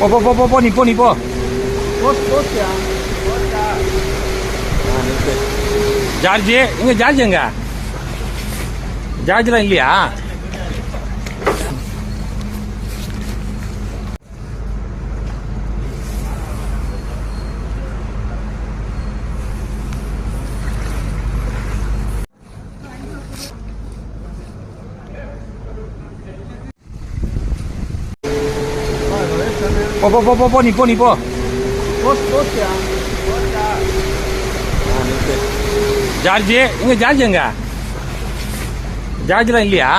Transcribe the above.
போ போ போ போ போ நீ போ நீ போ. ஜார்ஜ் எங்க ஜார்ஜ் எங்க? ஜார்ஜ்லாம் இல்லையா? போ போ போ போ போ நீ போ நீ போ. ஜார்ஜ் எங்க ஜார்ஜ் எங்க? ஜார்ஜ்லாம் இல்லையா?